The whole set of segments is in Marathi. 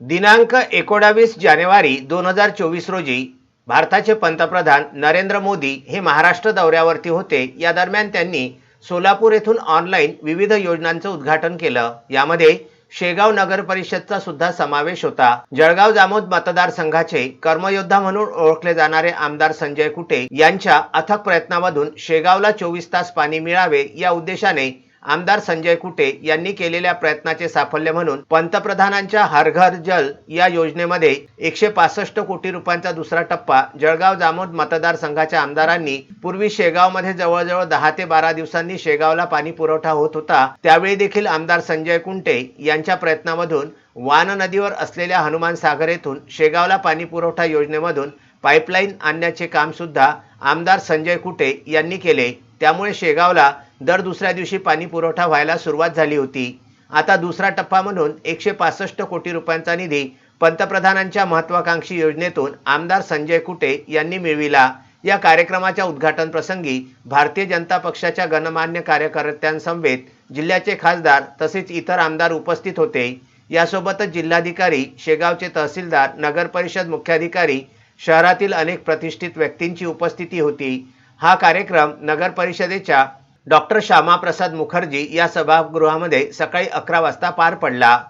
दिनांक एकोणावीस जानेवारी दोन हजार चोवीस रोजी भारताचे पंतप्रधान नरेंद्र मोदी हे महाराष्ट्र दौऱ्यावरती होते. या दरम्यान त्यांनी सोलापूर येथून ऑनलाईन विविध योजनांचं उद्घाटन केलं. यामध्ये शेगाव नगर परिषदचा सुद्धा समावेश होता. जळगाव जामोद मतदारसंघाचे कर्मयोद्धा म्हणून ओळखले जाणारे आमदार संजय कुटे यांच्या अथक प्रयत्नामधून शेगावला चोवीस तास पाणी मिळावे या उद्देशाने आमदार संजय कुटे यांनी केलेल्या प्रयत्नाचे साफल्य म्हणून पंतप्रधानांच्या हर घर जल या योजनेमध्ये एकशे पासष्ट कोटी रुपयांचा दुसरा टप्पा जळगाव जामोद मतदारसंघाच्या आमदारांनी पूर्वी शेगावमध्ये जवळजवळ दहा ते बारा दिवसांनी शेगावला पाणी पुरवठा होत होता त्यावेळी देखील आमदार संजय कुंटे यांच्या प्रयत्नामधून वान नदीवर असलेल्या हनुमान सागर येथून शेगावला पाणी पुरवठा योजनेमधून पाईपलाईन आणण्याचे काम सुद्धा आमदार संजय कुटे यांनी केले. त्यामुळे शेगावला दर दुसऱ्या दिवशी पाणी पुरवठा व्हायला सुरुवात झाली होती. आता दुसरा टप्पा म्हणून एकशे पासष्ट कोटी रुपयांचा निधी पंतप्रधानांच्या महत्वाकांक्षी योजनेतून आमदार संजय कुटे यांनी मिळविला. या कार्यक्रमाच्या उद्घाटन प्रसंगी भारतीय जनता पक्षाच्या गणमान्य कार्यकर्त्यांसमवेत जिल्ह्याचे खासदार तसेच इतर आमदार उपस्थित होते. यासोबतच जिल्हाधिकारी शेगावचे तहसीलदार नगर परिषद मुख्याधिकारी शहरातील अनेक प्रतिष्ठित व्यक्तींची उपस्थिती होती. हा कार्यक्रम नगर परिषदेच्या डॉक्टर श्यामाप्रसाद मुखर्जी या सभागृहामध्ये सकाळी अकरा वाजता पार पडला.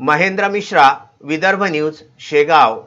महेंद्र मिश्रा विदर्भ न्यूज शेगाव.